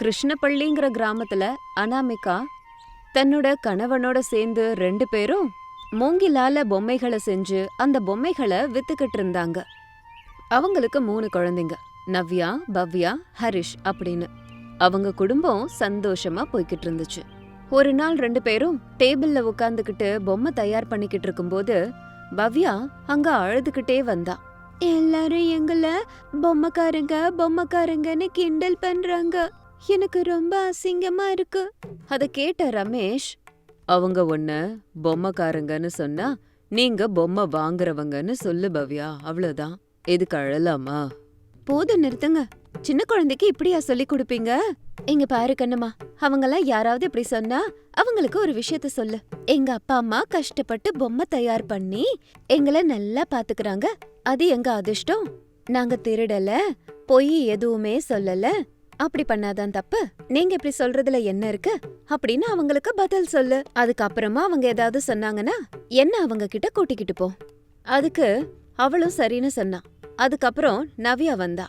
கிருஷ்ணப்பள்ளிங்கிற கிராமத்துல அனாமிகா தன்னோட கணவனோட சேர்ந்து ரெண்டு பேரும் மூங்கிலால பொம்மைகளை செஞ்சு அந்த பொம்மைகளை வித்துக்கிட்டு இருந்தாங்க. அவங்களுக்கு மூணு குழந்தைங்க நவ்யா பவ்யா ஹரிஷ் அப்படின்னு. அவங்க குடும்பம் சந்தோஷமா போய்கிட்டு இருந்துச்சு. ஒரு நாள் ரெண்டு பேரும் டேபிள்ல உட்காந்துக்கிட்டு பொம்மை தயார் பண்ணிக்கிட்டு இருக்கும்போது பவ்யா அங்க அழுதுகிட்டே வந்தா. எல்லாரும் எங்கள பொம்மைக்காரங்க பொம்மைக்காரங்கன்னு கிண்டல் பண்றாங்க. எனக்கு ரொம்ப அசிங்கமா இருக்கு. அத கேட்ட ரமேஷ் அவங்க ஒன்ன பொம்மைக்காரங்கன்னு சொன்னா நீங்க பொம்மை வாங்குறவங்கன்னு சொல்லு பவ்யா அவ்வளவுதான். எதுக்கு அழலாமா? போதும் நிறுத்துங்க. சின்ன குழந்தைக்கு இப்படியா சொல்லி கொடுப்பீங்க? இங்க பாரு கண்ணம்மா அவங்கெல்லாம் யாராவது இப்படி சொன்னா அவங்களுக்கு ஒரு விஷயத்த சொல்லு. எங்க அப்பா அம்மா கஷ்டப்பட்டு பொம்மை தயார் பண்ணி எங்களை நல்லா பாத்துக்கறாங்க. அது எங்க அதிர்ஷ்டம்? நாங்க திருடல பொய் எதுவுமே சொல்லல. அப்படி பண்ணாதான் தப்பு. நீங்க இப்படி சொல்றதுல என்ன இருக்கு? அப்படின்னு அவங்களுக்கு பதில் சொல்லு. அதுக்கப்புறமா அவங்க ஏதாவது சொன்னாங்கன்னா என்ன அவங்க கிட்ட கூட்டிக்கிட்டு போ. அதுக்கு அவளும் சரின்னு சொன்னா. அதுக்கப்புறம் நவ்யா வந்தா.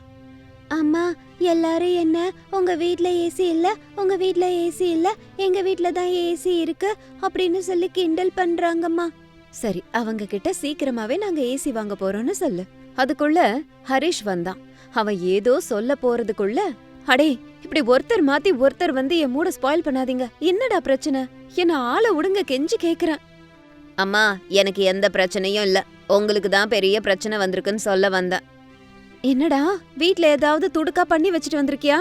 அம்மா எல்லாரும் என்ன? உங்க வீட்ல ஏசி இல்ல? உங்க வீட்ல ஏசி இல்ல? எங்க வீட்ல தான் ஏசி இருக்கு? அப்படின்னு சொல்லி கிண்டல் பண்றாங்கம்மா. சரி அவங்க கிட்ட சீக்கிரமாவே நாங்க ஏசி வாங்க போறோம்னு சொல்லு. அதுக்குள்ள ஹரிஷ் வந்தான். அவன் ஏதோ சொல்ல போறதுக்குள்ள அடே இப்படி ஒருத்தர் மாத்தி ஒருத்தர் வந்து என் மூட ஸ்பாயில் பண்ணாதீங்க. என்னடா பிரச்சனை? என்ன ஆளை விடுங்க கெஞ்சி கேக்குறேன். அம்மா எனக்கு எந்த பிரச்சனையும் இல்ல. உங்களுக்கு தான் பெரிய பிரச்சனை வந்திருக்குன்னு சொல்ல வந்தேன். என்னடா? வீட்ல ஏதாவது துடுக்கா பண்ணி வச்சுட்டு வந்திருக்கியா?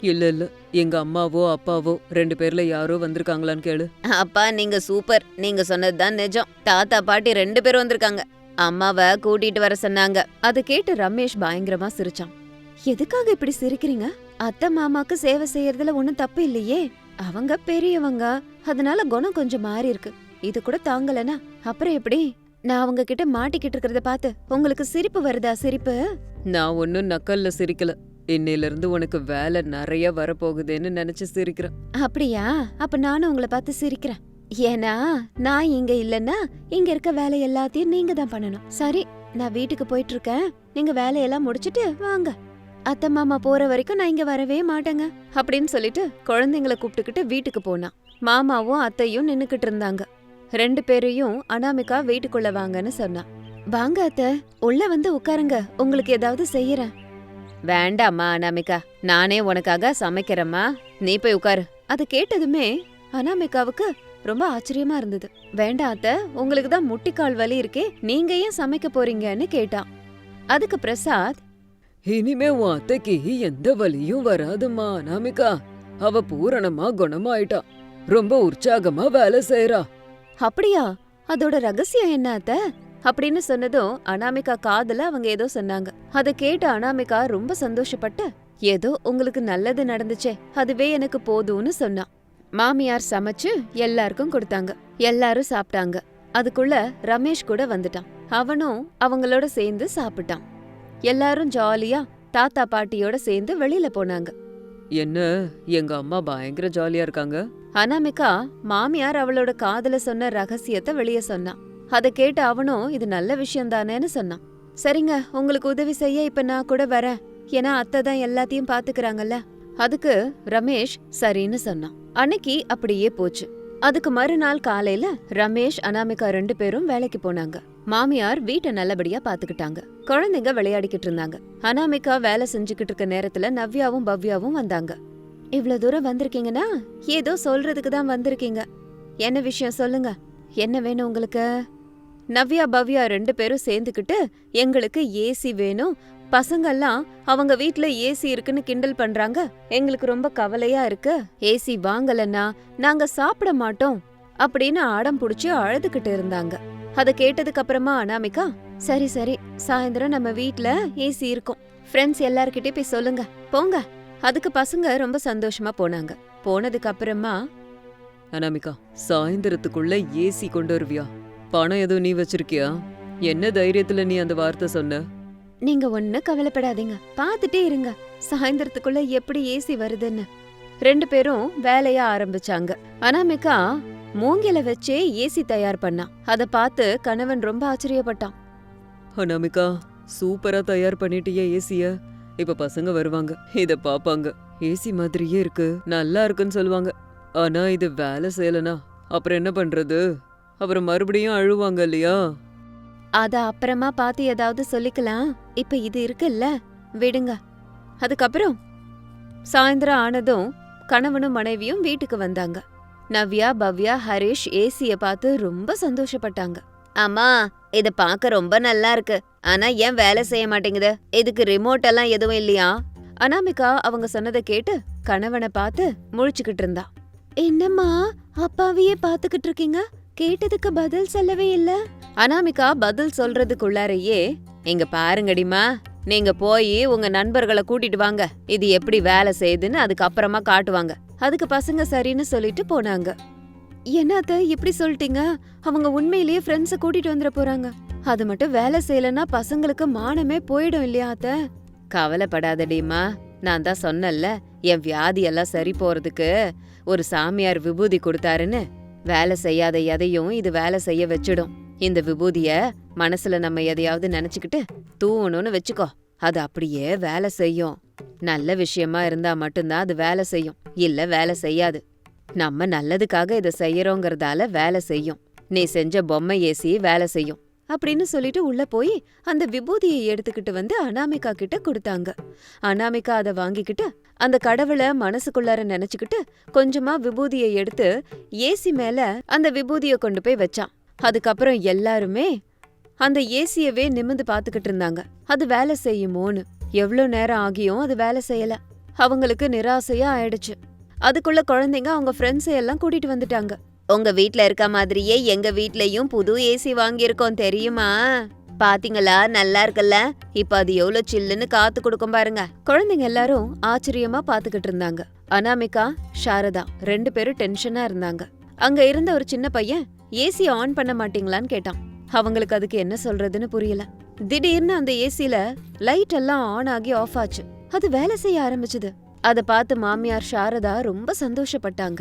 இல்ல இல்ல. எங்க அம்மாவோ அப்பாவோ ரெண்டு பேர்ல யாரோ வந்திருக்காங்களான்னு கேளு. அப்பா நீங்க சூப்பர். நீங்க சொன்னதுதான் நிஜம். தாத்தா பாட்டி ரெண்டு பேரும் வந்திருக்காங்க. அம்மாவை கூட்டிட்டு வர சொன்னாங்க. அது கேட்டு ரமேஷ் பயங்கரமா சிரிச்சான். எதுக்காக இப்படி சிரிக்கிறீங்க? அத்தை மாமாக்கு சேவை செய்யறதுல ஒண்ணும் தப்பு இல்லையே. அவங்க பெரியவங்க. அதனால குணம் கொஞ்சம் மாறி இருக்கு. இது கூட தாங்கலனா? அப்புறம் எப்படி? நான் அவங்க கிட்ட மாட்டிக்கிட்டு இருக்கிறத பார்த்து உங்களுக்கு சிரிப்பு வருதா சிரிப்பு? நான் ஒன்னும் நக்கல்ல சிரிக்கல. இன்னையில இருந்து உனக்கு வேலை நிறைய வரப்போகுதுன்னு நினைச்சு சிரிக்கிறேன். அப்படியா? அப்ப நானும் உங்களை பார்த்து சிரிக்கிறேன். ஏன்னா நான் இங்க இல்லன்னா இங்க இருக்க வேலை எல்லாத்தையும் நீங்க தான் பண்ணணும். சரி நான் வீட்டுக்கு போயிட்டு இருக்கேன். நீங்க வேலையெல்லாம் முடிச்சிட்டு வாங்க. அத்தை மாமா போற வரைக்கும் நான் இங்க வரவே மாட்டேங்க அப்படின்னு சொல்லிட்டு குழந்தைங்கள கூப்பிட்டுக்கிட்டு வீட்டுக்கு போனான் மாமாவும் அத்தையும் நின்னுக்கிட்டு இருந்தாங்க. ரெண்டு பேரையும் அனாமிகா வீட்டுக்குள்ள வாங்கன்னு சொன்னான் வாங்க அத்தை உள்ள வந்து உட்காருங்க உங்களுக்கு ஏதாவது செய்யறேன். வேண்டாம்மா அனாமிகா நானே உனக்காக சமைக்கிறேம்மா. நீ போய் உட்காரு. அது கேட்டதுமே அனாமிகாவுக்கு ரொம்ப ஆச்சரியமா இருந்தது. வேண்டாம் அத்த உங்களுக்கு தான் முட்டிக்கால் வலி இருக்கே நீங்க ஏன் சமைக்க போறீங்கன்னு கேட்டான் அதுக்கு பிரசாத் இனிமே உன் அத்தைக்கு எந்த வலியும் வராதும்மா அனாமிகா. அவ பூரணமா குணமாயிட்டா. ரொம்ப உற்சாகமா வேலை செய்யறா அப்படியா? அதோட ரகசியம் என்ன அத்த? அப்படின்னு சொன்னதும் அனாமிகா காதுல அவங்க ஏதோ சொன்னாங்க. அத கேட்ட அனாமிகா ரொம்ப சந்தோஷப்பட்டு ஏதோ உங்களுக்கு நல்லது நடந்துச்சே அதுவே எனக்கு போதும்னு சொன்னா. மாமியார் சமைச்சு எல்லாருக்கும் கொடுத்தாங்க. எல்லாரும் சாப்பிட்டாங்க. அதுக்குள்ள ரமேஷ் கூட வந்துட்டான். அவனும் அவங்களோட சேர்ந்து சாப்பிட்டான். எல்லாரும் ஜாலியா தாத்தா பாட்டியோட சேர்ந்து வெளியில போனாங்க. என்ன? எங்க அம்மா பயங்கர ஜாலியா இருக்காங்க. அனாமிகா மாமியார் அவளோட காதுல சொன்ன ரகசியத்தை வெளிய சொன்னான் அத கேட்டு அவனும் இது நல்ல விஷயம் தானேன்னு சொன்னான் சரிங்க உங்களுக்கு உதவி செய்ய இப்ப நான் கூட வரேன். ஏன்னா அத்தை தான் எல்லாத்தையும் பாத்துக்கறாங்கல்ல. அதுக்கு ரமேஷ் சரின்னு சொன்னான். அன்னைக்கு அப்படியே போச்சு. அதுக்கு மறுநாள் காலையில ரமேஷ் அனாமிகா ரெண்டு பேரும் வேலைக்கு போனாங்க. மாமியார் வீட்டை நல்லபடியா பாத்துக்கிட்டாங்க. குழந்தைங்க விளையாடிக்கிட்டு இருந்தாங்க. அனாமிகா வேலை செஞ்சுக்கிட்டு இருக்க நேரத்துல நவ்யாவும் பவ்யாவும் வந்தாங்க. இவ்வளவு தூரம் வந்திருக்கீங்கன்னா ஏதோ சொல்றதுக்கு தான் வந்திருக்கீங்க. என்ன விஷயம் சொல்லுங்க. என்ன வேணும் உங்களுக்கு? நவ்யா பவ்யா ரெண்டு பேரும் சேர்ந்துக்கிட்டு எங்களுக்கு ஏசி வேணும் பசங்கெல்லாம் அவங்க வீட்ல ஏசி இருக்குன்னு கிண்டல் பண்றாங்க. எங்களுக்கு ரொம்ப கவலையா இருக்கு. ஏசி வாங்கலன்னா நாங்க சாப்பிட மாட்டோம் அப்படின்னு ஆடம் புடிச்சு அழுதுகிட்டு இருந்தாங்க. அத கேட்டதுக்கு அப்புறமா அனாமிகா சரி சரி சாயந்தரம் நம்ம வீட்ல ஏசி இருக்கும். ஃப்ரெண்ட்ஸ் எல்லார்கிட்டயும் போய் சொல்லுங்க. போங்க. அதுக்கு பசங்க ரொம்ப சந்தோஷமா போனாங்க. போனதுக்கு அப்புறமா அனாமிகா சாயந்தரத்துக்குள்ள ஏசி கொண்டு வருவியா? பணம் எதுவும் நீ வச்சிருக்கியா? என்ன தைரியத்துல நீ அந்த வார்த்தை சொன்ன? நீங்க ஒண்ணு கவலைப்படாதீங்க. பாத்துட்டே இருங்க. சாயந்தரத்துக்குள்ள எப்படி ஏசி வருதுன்னு. ரெண்டு பேரும் வேலைய ஆரம்பிச்சாங்க. அனாமிகா மூங்கில வச்சே ஏசி தயார் பண்ணா. அத பார்த்து கணவன் ரொம்ப ஆச்சரியப்பட்டான். அனாமிகா சூப்பரா தயார் பண்ணிட்டியே ஏசிய. இப்ப பசங்க வருவாங்க. இத பாப்பாங்க. ஏசி மாதிரியே இருக்கு. நல்லா இருக்குன்னு சொல்லுவாங்க. ஆனா இது வேலை செய்யலனா அப்புறம் என்ன பண்றது? அப்புறம் மறுபடியும் அழுவாங்க இல்லையா? அத அப்புறமா பார்த்து ஏதாவது சொல்லிக்கலாம். இப்ப இது இருக்குல்ல? விடுங்க. அதுக்கப்புறம் சாயந்தரம் ஆனதும் கணவனும் மனைவியும் வீட்டுக்கு வந்தாங்க. நவ்யா பவ்யா ஹரிஷ் ஏசிய பார்த்து ரொம்ப சந்தோஷப்பட்டாங்க. அம்மா இத பார்க்க ரொம்ப நல்லா இருக்கு. ஆனா ஏன் வேலை செய்ய மாட்டேங்குது? இதுக்கு ரிமோட் எல்லாம் எதுவும் இல்லையா? அனாமிகா அவங்க சொன்னதை கேட்டு கணவனை பார்த்து முழிச்சுக்கிட்டு இருந்தா. என்னம்மா அப்பாவையே பாத்துக்கிட்டு இருக்கீங்க? கேட்டதுக்கு பதில் சொல்லவே இல்ல. அனாமிகா பதில் சொல்றதுக்குள்ளாரையே இங்க பாருங்கடிமா நீங்க போய் உங்க நண்பர்களை கூட்டிட்டு வாங்க. இது எப்படி வேலை செய்யுதுன்னு அதுக்கு அப்புறமா காட்டுவாங்க. அதுக்கு பசங்க சரின்னு சொல்லிட்டு போனாங்க. என்னத்த இப்படி சொல்லிட்டீங்க? அவங்க உண்மையிலேயே ஃப்ரெண்ட்ஸ கூட்டிட்டு வந்துட போறாங்க. அது மட்டும் வேலை செய்யலன்னா பசங்களுக்கு மானமே போயிடும் இல்லையா அத்த? கவலைப்படாதடிமா நான் தான் சொன்னேன்ல என் வியாதி எல்லாம் சரி போறதுக்கு ஒரு சாமியார் விபூதி கொடுத்தாருன்னு. வேலை செய்யாத எதையும் இது வேலை செய்ய வச்சிடும். இந்த விபூதிய மனசுல நம்ம எதையாவது நினைச்சுக்கிட்டு தூவணும்னு வச்சுக்கோ. அது அப்படியே வேலை செய்யும். நல்ல விஷயமா இருந்தா மட்டும்தான் அது வேலை செய்யும். இல்ல வேலை செய்யாது. நம்ம நல்லதுக்காக இதை செய்யறோங்கிறதால வேலை செய்யும். நீ செஞ்ச பொம்மை ஏசி வேலை செய்யும். அப்படின்னு சொல்லிட்டு உள்ள போய் அந்த விபூதியை எடுத்துக்கிட்டு வந்து அனாமிகா கிட்ட கொடுத்தாங்க. அனாமிகா அதை வாங்கிக்கிட்டு அந்த கடவுளை மனசுக்குள்ளார நினைச்சுக்கிட்டு கொஞ்சமா விபூதியை எடுத்து ஏசி மேல அந்த விபூதியை கொண்டு போய் வச்சான். அதுக்கப்புறம் எல்லாருமே அந்த ஏசியவே நிமிந்து பாத்துக்கிட்டு இருந்தாங்க. அது வேலை செய்யுமோன்னு. எவ்ளோ நேரம் ஆகியும் அது வேலை செய்யல. அவங்களுக்கு நிராசையா ஆயிடுச்சு. அதுக்குள்ள குழந்தைங்க அவங்க ஃப்ரெண்ட்ஸை எல்லாம் கூட்டிட்டு வந்துட்டாங்க. உங்க வீட்ல இருக்க மாதிரியே எங்க வீட்லயும் புது ஏசி வாங்கியிருக்கோம் தெரியுமா? பாத்தீங்களா? நல்லா இருக்குல்ல? இப்ப அது எவ்வளவு சில்லுன்னு காத்து கொடுக்கும் பாருங்க. குழந்தைங்க எல்லாரும் ஆச்சரியமா பாத்துக்கிட்டு இருந்தாங்க. அனாமிகா சாரதா ரெண்டு பேரும் டென்ஷனா இருந்தாங்க. அங்க இருந்த ஒரு சின்ன பையன் ஏசி ஆன் பண்ண மாட்டீங்களான்னு கேட்டான். அவங்களுக்கு அதுக்கு என்ன சொல்றதுன்னு புரியல. திடீர்னு அந்த ஏசில லைட் எல்லாம் ஆன் ஆகி ஆஃப் ஆச்சு. அது வேலை செய்ய ஆரம்பிச்சது. அத பார்த்து மாமியார் சாரதா ரொம்ப சந்தோஷப்பட்டாங்க.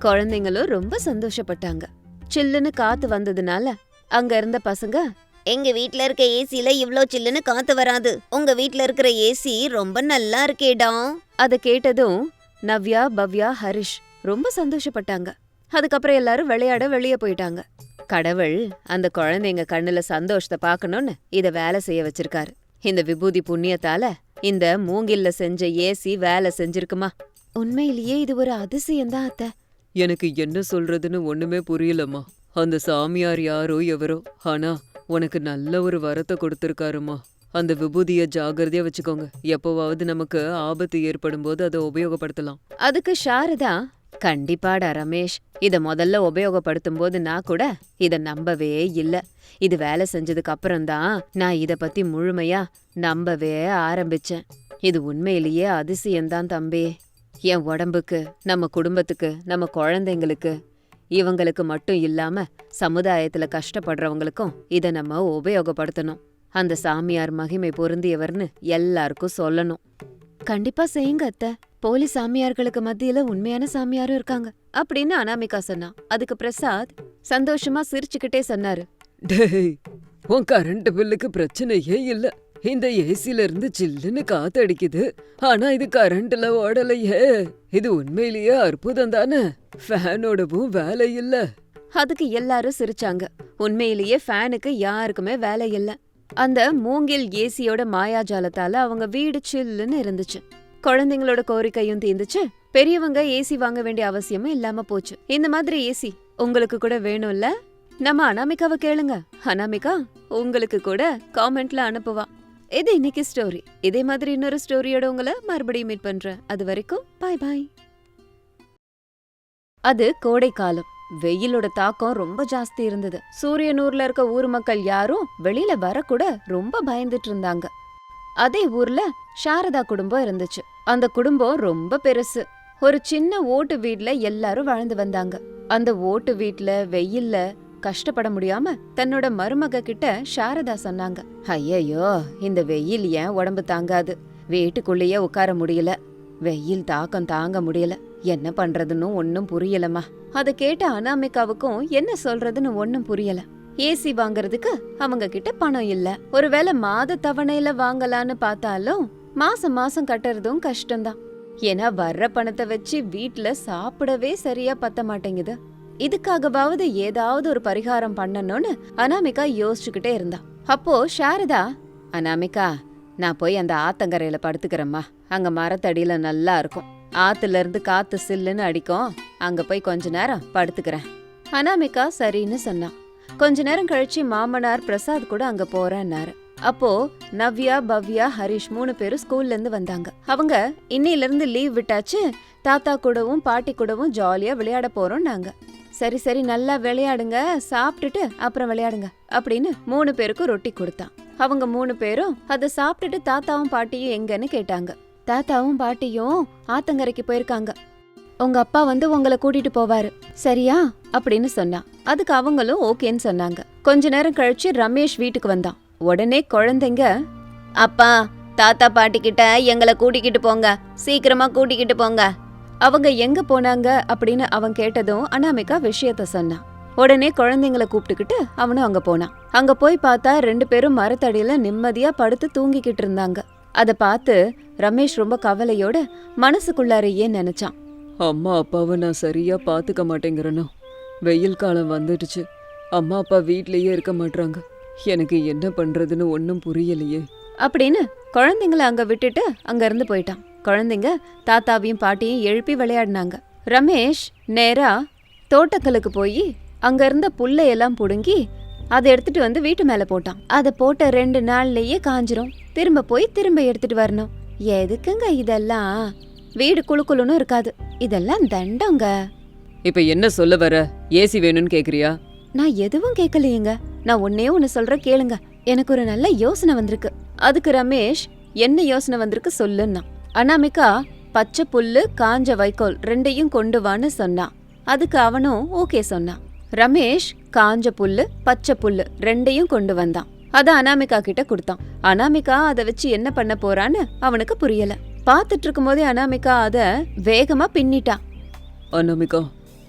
குழந்தைங்களும் ரொம்ப சந்தோஷப்பட்டாங்க. சில்லுன்னு காத்து வந்ததுனால அங்க இருந்த பசங்க எங்க வீட்ல இருக்க ஏசில இவ்ளோ சில்லுன்னு காத்து வராது. உங்க வீட்ல இருக்கிற ஏசி ரொம்ப நல்லா இருக்கேடா. அத கேட்டதும் நவ்யா பவ்யா ஹரிஷ் ரொம்ப சந்தோஷப்பட்டாங்க. அதுக்கப்புறம் எல்லாரும் விளையாட வெளியே போயிட்டாங்க. கடவுள் அந்த குழந்தைங்க கண்ணுல சந்தோஷத்தை பார்க்கணும்னு இத வேலை செய்ய வச்சிருக்காரு. இந்த விபூதி புண்ணியத்தால இந்த மூங்கில்ல செஞ்ச ஏசி வேலை செஞ்சிருக்குமா? உண்மையிலேயே இது ஒரு அதிசயம்தான் அத்தை. எனக்கு என்ன சொல்றதுன்னு ஒண்ணுமே புரியலம்மா. அந்த சாமியார் யாரோ எவரோ. ஆனா உனக்கு நல்ல ஒரு வரத்தை கொடுத்துருக்காருமா அந்த விபூதிய ஜாகிரதையா வச்சுக்கோங்க. எப்போவாவது நமக்கு ஆபத்து ஏற்படும் போது அதை உபயோகப்படுத்தலாம். அதுக்கு சாரதா கண்டிப்பாடா ரமேஷ். இத முதல்ல உபயோகப்படுத்தும் போது நான் கூட இத நம்பவே இல்ல. இது வேலை செஞ்சதுக்கு அப்புறம்தான் நான் இத பத்தி முழுமையா நம்பவே ஆரம்பிச்சேன். இது உண்மையிலேயே அதிசயம்தான் தம்பி. என் உடம்புக்கு நம்ம குடும்பத்துக்கு நம்ம குழந்தைங்களுக்கு இவங்களுக்கு மட்டும் இல்லாம சமுதாயத்துல கஷ்டப்படுறவங்களுக்கும் இதை நம்ம உபயோகப்படுத்தணும். அந்த சாமியார் மகிமை பொருந்தியவர்னு எல்லாருக்கும் சொல்லணும். கண்டிப்பா செய்யுங்க அத்தை. போலி சாமியார்களுக்கு மத்தியில உண்மையான சாமியாரும் இருக்காங்க. அப்படின்னு அனாமிகா சொன்னா அதுக்கு பிரசாத் சந்தோஷமா சிரிச்சுக்கிட்டே சொன்னாரு. டேய் உன் கரண்ட் பில்லுக்கு பிரச்சனையே இல்ல. இந்த ஏசில இருந்து சில்லுன்னு காத்து அடிக்குது ஆனா இது கரண்ட்ல ஓடலையே. இது உண்மையிலேயே அற்புதம் தானே ஃபேனோடவும் வேலை இல்ல அதுக்கு எல்லாரும் சிரிச்சாங்க. உண்மையிலேயே ஃபேனுக்கு யாருக்குமே வேலை இல்ல அந்த மூங்கில் ஏசியோட மாயாஜாலத்தால அவங்க வீடு சில்லுன்னு இருந்துச்சு. குழந்தைங்களோட கோரிக்கையும் தீந்துச்சு. பெரியவங்க ஏசி வாங்க வேண்டிய அவசியமும் இல்லாம போச்சு. இந்த மாதிரி ஏசி உங்களுக்கு கூட வேணும்ல? நம்ம அனாமிகாவை கேளுங்க. அனாமிகா உங்களுக்கு கூட காமெண்ட்ல அனுப்புவா. இது இன்னைக்கு ஸ்டோரி இதே மாதிரி இன்னொரு ஸ்டோரியோட உங்களை மறுபடியும் மீட் பண்றேன். அது வரைக்கும் பாய் பாய் அது கோடை காலம் வெயிலோட தாக்கம் ரொம்ப ஜாஸ்தி இருந்தது. சூரியனூர்ல இருக்க ஊர் மக்கள் யாரும் வெளியில வரக்கூட ரொம்ப பயந்துட்டு இருந்தாங்க. அதே ஊர்ல சாரதா குடும்பம் இருந்துச்சு. அந்த குடும்பம் ரொம்ப பெருசு. ஒரு சின்ன ஓட்டு வீட்ல எல்லாரும் வாழ்ந்து வந்தாங்க. அந்த ஓட்டு வீட்ல வெயில்ல கஷ்டப்பட முடியாம தன்னோட மருமக கிட்ட சாரதா சொன்னாங்க. ஐயையோ இந்த வெயில் ஏன் உடம்பு தாங்காது? வீட்டுக்குள்ளேயே உட்கார முடியல. வெயில் தாக்கம் தாங்க முடியல. என்ன பண்றதுன்னு ஒன்னும் புரியலம்மா. அத கேட்ட அனாமிகாவுக்கும் என்ன சொல்றதுன்னு ஒன்னும் புரியல. ஏசி வாங்குறதுக்கு அவங்க கிட்ட பணம் இல்ல. ஒருவேளை மாத தவணையில வாங்கலான்னு பார்த்தாலும் மாசம் மாசம் கட்டுறதும் கஷ்டம்தான். ஏன்னா வர்ற பணத்தை வச்சு வீட்ல சாப்பிடவே சரியா பத்த மாட்டேங்குது. இதுக்காகவாவது ஏதாவது ஒரு பரிகாரம் பண்ணணும்னு அனாமிகா யோசிச்சுக்கிட்டே இருந்தா. அப்போ சாரதா அனாமிகா நான் போய் அந்த ஆத்தங்கரையில படுத்துக்கிறேம்மா. அங்க மரத்தடியில நல்லா இருக்கும். ஆத்துல இருந்து காத்து சில்லுன்னு அடிக்கும். அங்க போய் கொஞ்ச நேரம் படுத்துக்கிறேன். அனாமிகா சரின்னு சொன்னான் கொஞ்ச நேரம் கழிச்சு மாமனார் பிரசாத் கூட அங்க போறேன்னாரு. அப்போ நவ்யா பவ்யா ஹரிஷ் மூணு பேரும் ஸ்கூல்ல இருந்து வந்தாங்க. அவங்க இன்னையில இருந்து லீவ் விட்டாச்சு தாத்தா கூடவும் பாட்டி கூடவும் ஜாலியா விளையாட போறோம் நாங்க சரி சரி நல்லா விளையாடுங்க. சாப்பிட்டுட்டு அப்புறம் விளையாடுங்க அப்படின்னு மூணு பேருக்கும் ரொட்டி கொடுத்தான். அவங்க மூணு பேரும் அதை சாப்பிட்டுட்டு தாத்தாவும் பாட்டியும் எங்கன்னு கேட்டாங்க. தாத்தாவும் பாட்டியும் ஆத்தங்கரைக்கு போயிருக்காங்க. உங்க அப்பா வந்து உங்களை கூட்டிட்டு போவாரு சரியா? அப்படின்னு சொன்னான். அதுக்கு அவங்களும் ஓகேன்னு சொன்னாங்க. கொஞ்ச நேரம் கழிச்சு ரமேஷ் வீட்டுக்கு வந்தான். உடனே குழந்தைங்க அப்பா தாத்தா பாட்டி கிட்ட எங்களை கூட்டிக்கிட்டு போங்க. சீக்கிரமா கூட்டிக்கிட்டு போங்க. அவங்க எங்க போனாங்க அப்படின்னு அவன் கேட்டதும் அனாமிகா விஷயத்த சொன்னான் உடனே குழந்தைங்கள கூப்பிட்டுக்கிட்டு அவனும் அங்க போனான். அங்க போய் பார்த்தா ரெண்டு பேரும் மரத்தடியில நிம்மதியா படுத்து தூங்கிக்கிட்டு இருந்தாங்க. அத பார்த்து ரமேஷ் ரொம்ப கவலையோட மனசுக்குள்ளாரையே நினைச்சான். அம்மா அப்பாவை நான் சரியா பாத்துக்க மாட்டேங்கிறேனோ? வெயில் காலம் வந்துடுச்சு. அம்மா அப்பா வீட்லயே இருக்க மாட்றாங்க. எனக்கு என்ன பண்றதுன்னு ஒன்றும் புரியலையே. அப்படின்னு குழந்தைங்கள அங்க விட்டுட்டு அங்க இருந்து போயிட்டான். குழந்தைங்க தாத்தாவையும் பாட்டியும் எழுப்பி விளையாடினாங்க. ரமேஷ் நேரா தோட்டக்கலுக்கு போய் அங்க இருந்த புல்லையெல்லாம் புடுங்கி அதை எடுத்துட்டு வந்து வீட்டு மேல போட்டான். அதை போட்ட ரெண்டு நாள்லயே காஞ்சிரும். திரும்ப போய் திரும்ப எடுத்துட்டு வரணும். எதுக்குங்க இதெல்லாம்? வீடு குளுக்குளுன்னு இருக்காது. இதெல்லாம் தண்டங்க. இப்ப என்ன சொல்ல வர? ஏசி வேணும்னு கேக்குறியா? நான் எதுவும் கேட்கலையேங்க நான் ஒன்னே ஒன்னு சொல்ற கேளுங்க. எனக்கு ஒரு நல்ல யோசனை வந்திருக்கு. அதுக்கு ரமேஷ் என்ன யோசனை வந்திருக்கு சொல்லுன்னா. அனாமிகா பச்சை புல்லு காஞ்ச வைக்கோல் ரெண்டையும் கொண்டு வான்னு சொன்னான் அதுக்கு அவனும் ஓகே சொன்னான் ரமேஷ் காஞ்ச புல்லு பச்சை புல்லு ரெண்டையும் கொண்டு வந்தான். அத அனாமிகா கிட்ட கொடுத்தான். அனாமிகா அதை வச்சு என்ன பண்ண போறான்னு அவனுக்கு புரியல. பாத்துட்டு இருக்கும்போதே அனாமிகா அத வேகமா பின்னிட்டான் அனாமிகா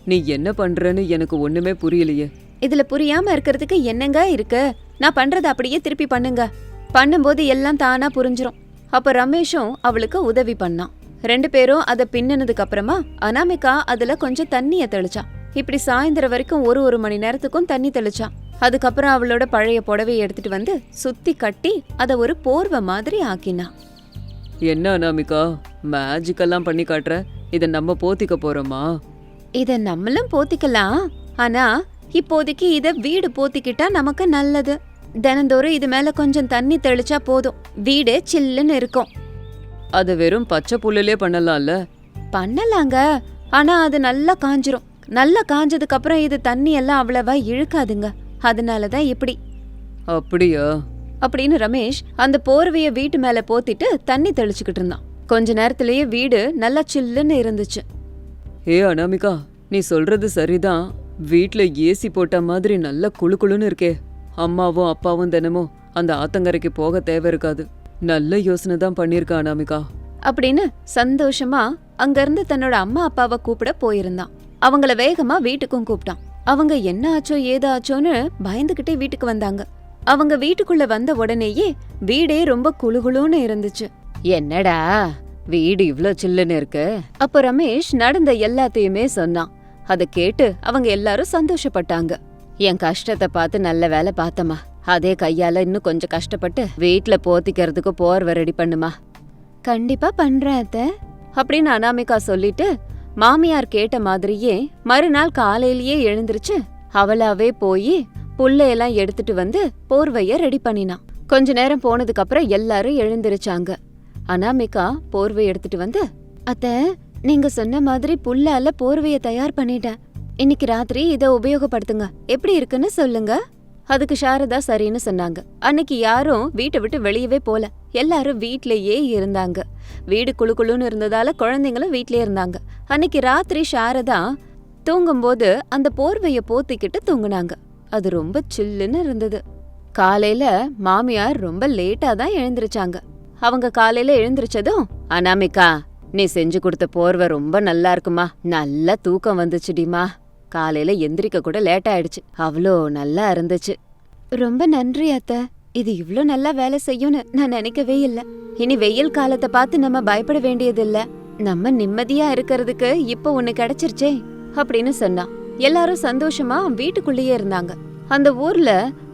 நீ என்ன பண்றன்னு எனக்கு ஒண்ணுமே புரியலையே. இதுல புரியாம இருக்கிறதுக்கு என்னங்க இருக்கு? நான் பண்றத அப்படியே திருப்பி பண்ணுங்க. பண்ணும்போது எல்லாம் தானா புரிஞ்சிரும். அப்ப ரமேஷும் அவளுக்கு உதவி பண்ணான். ரெண்டு பேரும் அதை பின்னுனதுக்கு அப்புறமா அனாமிகா அதுல கொஞ்சம் தண்ணிய தெளிச்சான். இப்படி சாயந்தரம் வரைக்கும் ஒரு ஒரு மணி நேரத்துக்கும் தண்ணி தெளிச்சான். அதுக்கப்புறம் அவளோட பழைய புடவையை எடுத்துட்டு வந்து சுத்தி கட்டி அத ஒரு போர்வை மாதிரி ஆக்கினா. என்ன அனாமிகா மேஜிக்கெல்லாம் பண்ணி காட்டுற? இத நம்ம போத்திக்க போறோமா? இத நம்மளும் போத்திக்கலாம். ஆனா இப்போதைக்கு இத வீடு போத்திக்கிட்டா நமக்கு நல்லது. தினந்தோறும் இது மேல கொஞ்சம் தண்ணி தெளிச்சா போதும். வீடே சில்லுன்னு இருக்கும். அது வெறும் பச்சை புல்லுலே பண்ணலாம்ல? பண்ணலாங்க. ஆனா அது நல்லா காஞ்சிரும். நல்லா காஞ்சதுக்கு அப்புறம் இது தண்ணி எல்லாம் அவ்வளவா இழுக்காதுங்க. அதனாலதான் இப்படி. அப்படியா? அப்படின்னு ரமேஷ் அந்த போர்வைய வீட்டு மேல போத்திட்டு தண்ணி தெளிச்சுக்கிட்டு இருந்தான். கொஞ்ச நேரத்திலேயே வீடு நல்லா சில்லுன்னு இருந்துச்சு. ஏ அனாமிகா நீ சொல்றது சரிதான். வீட்ல ஏசி போட்ட மாதிரி நல்ல குளு குளுன்னு இருக்கே. அம்மாவும் அப்பாவும் தினமும் அந்த ஆத்தங்கரைக்கு போக தேவை இருக்காது. நல்ல யோசனை தான் பண்ணிருக்கா அனாமிகா. அப்படின்னு சந்தோஷமா அங்க இருந்து தன்னோட அம்மா அப்பாவை கூப்பிட போயிருந்தான். அவங்கள வேகமா வீட்டுக்கும் கூப்பிட்டான். அவங்க என்ன ஆச்சோ ஏதாச்சோன்னு பயந்துகிட்டே வீட்டுக்கு வந்தாங்க. அவங்க வீட்டுக்குள்ள வந்த உடனேயே வீடே ரொம்ப குளுகுளுன்னு இருந்துச்சு. என்னடா வீடு இவ்ளோ சில்லுன்னு இருக்கு? அப்ப ரமேஷ் நடந்த எல்லாத்தையுமே சொன்னான். அத கேட்டு அவங்க எல்லாரும் சந்தோஷப்பட்டாங்க. என் கஷ்டத்தை பார்த்து நல்ல வேலை பார்த்தமா அதே கையால இன்னும் கொஞ்சம் கஷ்டப்பட்டு வீட்ல போத்திக்கிறதுக்கு போர்வை ரெடி பண்ணுமா. கண்டிப்பா பண்றேன் அத்த. அப்படின்னு அனாமிகா சொல்லிட்டு மாமியார் கேட்ட மாதிரியே மறுநாள் காலையிலேயே எழுந்திருச்சு அவளாவே போய் புல்லையெல்லாம் எடுத்துட்டு வந்து போர்வைய ரெடி பண்ணினான் கொஞ்ச நேரம் போனதுக்கு அப்புறம் எல்லாரும் எழுந்திருச்சாங்க. அனாமிகா போர்வை எடுத்துட்டு வந்து அத்த நீங்க சொன்ன மாதிரி புல்லால போர்வைய தயார் பண்ணிட்டேன். இன்னைக்கு ராத்திரி இதை உபயோகப்படுத்துங்க. எப்படி இருக்குன்னு சொல்லுங்க. அதுக்கு சாரதா சரின்னு சொன்னாங்க. அன்னைக்கு யாரும் வீட்டை விட்டு வெளியவே போல. எல்லாரும் வீட்லயே இருந்தாங்க. வீடு குளு குளுன்னு இருந்ததால குழந்தைங்களும் வீட்லயே இருந்தாங்க. அன்னைக்கு ராத்திரி சாரதா தூங்கும்போது அந்த போர்வைய போத்திக்கிட்டு தூங்குனாங்க. அது ரொம்ப சில்லுன்னு இருந்தது. காலையில மாமியார் ரொம்ப லேட்டா தான் எழுந்திருச்சாங்க. அவங்க காலையில எழுந்திருச்சதும் அனாமிகா நீ செஞ்சு கொடுத்த போர்வை ரொம்ப நல்லா இருக்குமா. நல்லா தூக்கம் வந்துச்சுடிமா. காலையில எந்திரிக்க கூட லேட் ஆயிடுச்சு. அவ்வளோ நல்லா இருந்துச்சு. ரொம்ப நன்றி அத்த. இது இவ்ளோ நல்லா வேலை செய்யும்னு நான் நினைக்கவே இல்லை. இனி வெயில் காலத்தை பார்த்து நம்ம பயப்பட வேண்டியதில்ல. நம்ம நிம்மதியா இருக்கிறதுக்கு இப்போ ஒன்னு கிடைச்சிருச்சே அப்படின்னு சொன்னான். எல்லாரும் சந்தோஷமா வீட்டுக்குள்ளேயே இருந்தாங்க. அந்த ஊர்ல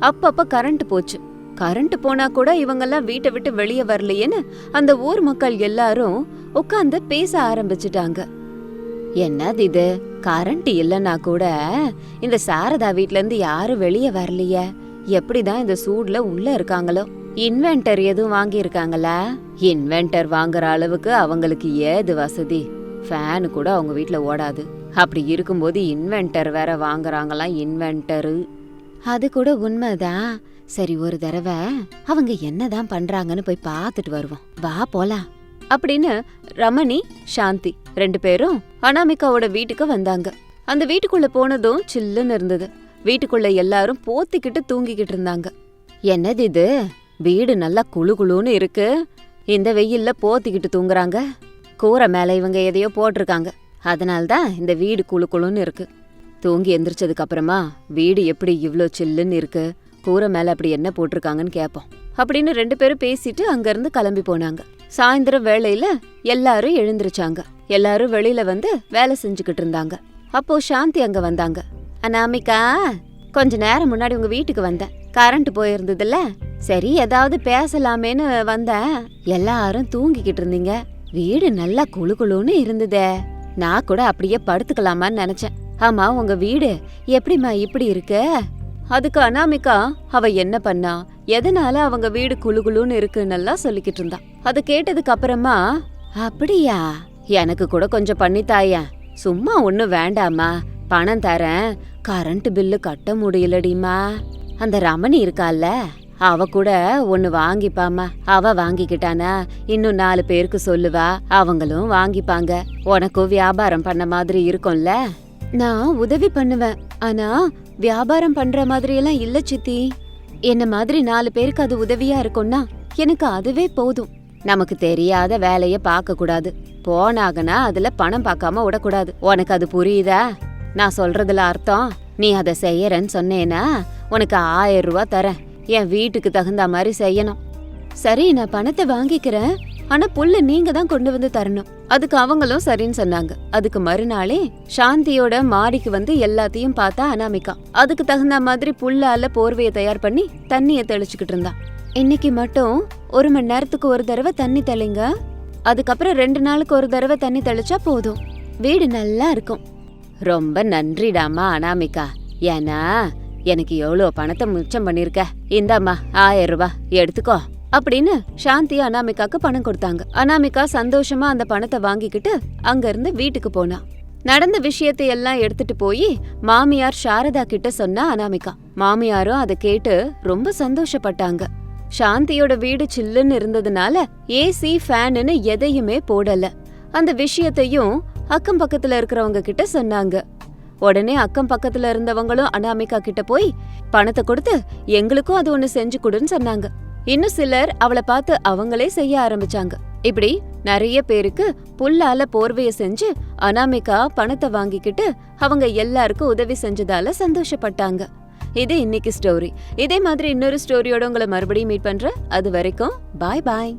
அப்பப்ப கரண்ட் போச்சு. கரண்ட் போனா கூட இவங்கெல்லாம் வீட்டை விட்டு வெளியே வரலையேன்னு அந்த ஊர் மக்கள் எல்லாரும் உட்காந்து பேச ஆரம்பிச்சிட்டாங்க. என்னது இது? கரண்ட் இல்லைன்னா கூட இந்த சாரதா வீட்லேருந்து யாரும் வெளியே வரலையே? எப்படி தான் இந்த சூடில் உள்ள இருக்காங்களோ? இன்வென்டர் எதுவும் வாங்கியிருக்காங்களா? இன்வென்டர் வாங்குற அளவுக்கு அவங்களுக்கு ஏது வசதி? ஃபேன் கூட அவங்க வீட்டில் ஓடாது. அப்படி இருக்கும்போது இன்வென்டர் வேற வாங்குறாங்களாம் இன்வென்டரு அது கூட உண்மைதான். சரி ஒரு தடவை அவங்க என்னதான் பண்றாங்கன்னு போய் பார்த்துட்டு வருவோம். வா போலாம். அப்படின்னு ரமணி சாந்தி ரெண்டு பேரும் அனாமிகாவோட வீட்டுக்கு வந்தாங்க. அந்த வீட்டுக்குள்ள போனதும் சில்லுன்னு இருந்தது. வீட்டுக்குள்ள எல்லாரும் போத்திக்கிட்டு தூங்கிக்கிட்டு இருந்தாங்க. என்னது இது? வீடு நல்லா குளு குளுன்னு இருக்கு. இந்த வெயில்ல போத்திக்கிட்டு தூங்குறாங்க. கூரை மேல இவங்க எதையோ போட்டிருக்காங்க. அதனால்தான் இந்த வீடு குளு குளுன்னு இருக்கு. தூங்கி எந்திரிச்சதுக்கு அப்புறமா வீடு எப்படி இவ்வளோ சில்லுன்னு இருக்கு? கூரை மேல அப்படி என்ன போட்டிருக்காங்கன்னு கேட்போம் அப்படின்னு ரெண்டு பேரும் பேசிட்டு அங்கேருந்து கிளம்பி போனாங்க. சாயந்தரம் வேளையில எல்லாரும் எழுந்திருச்சாங்க. எல்லாரும் வெளியில வந்து வேலை செஞ்சுக்கிட்டு இருந்தாங்க. அப்போ சாந்தி அங்க வந்தாங்க. அனாமிகா கொஞ்ச நேரம் முன்னாடி உங்க வீட்டுக்கு வந்தேன். கரண்ட் போயிருந்ததுல. சரி ஏதாவது பேசலாமேன்னு வந்தேன். எல்லாரும் தூங்கிக்கிட்டு இருந்தீங்க. வீடு நல்லா குளு குளுன்னு இருந்ததே. நான் கூட அப்படியே படுத்துக்கலாமான்னு நினைச்சேன். ஆமா உங்க வீடு எப்படிம்மா இப்படி இருக்கு? அதுக்கு அனாமிகா அவ என்ன பண்ணா எதனால அவங்க வீடு குழுகுழுன்னு இருக்குன்னெல்லாம் சொல்லிக்கிட்டு இருந்தா. அது கேட்டதுக்கு அப்புறமா அப்படியா? எனக்கு கூட கொஞ்சம் பண்ணித்தாயா? சும்மா ஒன்னும் வேண்டாமா? பணம் தரேன். கரண்ட் பில்லு கட்ட முடியலடிமா. அந்த ரமணி இருக்கால்ல அவ கூட ஒன்னு வாங்கிப்பாமா? அவ வாங்கிக்கிட்டானா? இன்னும் நாலு பேருக்கு சொல்லுவா. அவங்களும் வாங்கிப்பாங்க. உனக்கும் வியாபாரம் பண்ண மாதிரி இருக்கும்ல? நான் உதவி பண்ணுவேன். ஆனா வியாபாரம் பண்ற மாதிரி எல்லாம் இல்ல சித்தி. என்ன மாதிரி நாலு பேருக்கு அது உதவியா இருக்கும்னா எனக்கு அதுவே போதும். நமக்கு தெரியாத வேலைய பார்க்க கூடாது. போனாகனா அதுல பணம் பார்க்காம விடக்கூடாது. உனக்கு அது புரியுதா? நான் சொல்றதுல அர்த்தம்? நீ அதை செய்யறன்னு சொன்னேனா உனக்கு ஆயிரம் ரூபா தரேன். என் வீட்டுக்கு தகுந்த மாதிரி செய்யணும். சரி நான் பணத்தை வாங்கிக்கிறேன். ஆனா புல்ல நீங்க தான் கொண்டு வந்து தரணும். அதுக்கு அவங்களும் சரின்னு சொன்னாங்க. அதுக்கு மறுநாளே சாந்தியோட மாடிக்கு வந்து எல்லாத்தையும் பார்த்தா அனாமிகா. அதுக்கு தகுந்த மாதிரி புல்லால போர்வையை தயார் பண்ணி தண்ணிய தெளிச்சுக்கிட்டு இருந்தா. இன்னைக்கு மட்டும் ஒரு மணி நேரத்துக்கு ஒரு தடவை தண்ணி தெளிங்க. அதுக்கப்புறம் ரெண்டு நாளுக்கு ஒரு தடவை தண்ணி தெளிச்சா போதும். வீடு நல்லா இருக்கும். ரொம்ப நன்றிடாமா அனாமிகா. ஏன்னா எனக்கு எவ்வளோ பணத்தை மிச்சம் பண்ணிருக்க? இந்தாம்மா ஆயிரம் ரூபாய் எடுத்துக்கோ. அப்படின்னு சாந்தி அனாமிகாக்கு பணம் கொடுத்தாங்க. அனாமிகா சந்தோஷமா அந்த பணத்தை வாங்கிக்கிட்டு அங்கிருந்து வீட்டுக்கு போனா. நடந்த விஷயத்தை எல்லாம் எடுத்துட்டு போய் மாமியார் சாரதா கிட்ட சொன்னா அனாமிகா. மாமியாரும் அதை கேட்டு ரொம்ப சந்தோஷப்பட்டாங்க. சாந்தியோட வீடு சில்லுன்னு இருந்ததுனால ஏசி ஃபேனுன்னு எதையுமே போடல. அந்த விஷயத்தையும் அக்கம் பக்கத்துல இருக்கிறவங்க கிட்ட சொன்னாங்க. உடனே அக்கம் பக்கத்துல இருந்தவங்களும் அனாமிகா கிட்ட போய் பணத்தை கொடுத்து எங்களுக்கும் அது ஒண்ணு செஞ்சு கொடுன்னு சொன்னாங்க. இன்னும் சிலர் அவளை பார்த்து அவங்களே செய்ய ஆரம்பிச்சாங்க. இப்படி நிறைய பேருக்கு புல்லால போர்வைய செஞ்சு அனாமிகா பணத்தை வாங்கிக்கிட்டு அவங்க எல்லாருக்கும் உதவி செஞ்சதால சந்தோஷப்பட்டாங்க. இது இன்னைக்கு ஸ்டோரி இதே மாதிரி இன்னொரு ஸ்டோரியோட உங்களை மறுபடியும் மீட் பண்றேன். அது வரைக்கும் பாய் பாய்